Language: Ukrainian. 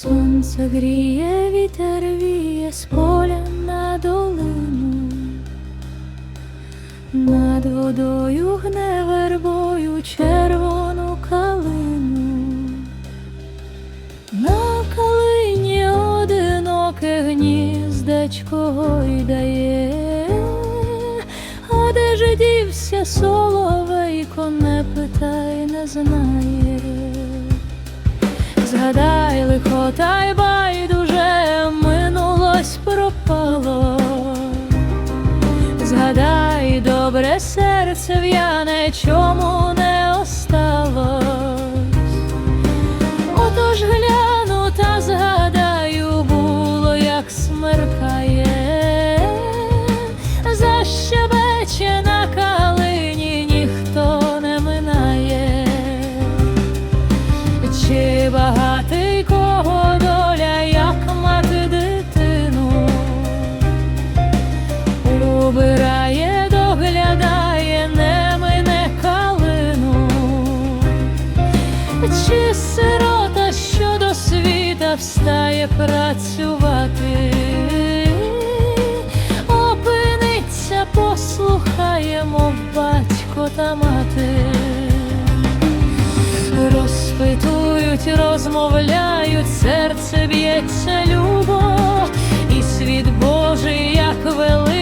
Сонце гріє, вітер віє з поля на долину, над водою гне вербою червону калину, на калині одиноке гніздечко гойдає, а де ж дівся соловейко, не питай, не знає. Згадай лихо, та й байдуже минулось пропало. Згадай, добре серце в'яне, сирота, що до світа встає працювати, опиниться, послухає, мов батько та мати. Розпитують, розмовляють, серце б'ється любо, і світ Божий, як велик,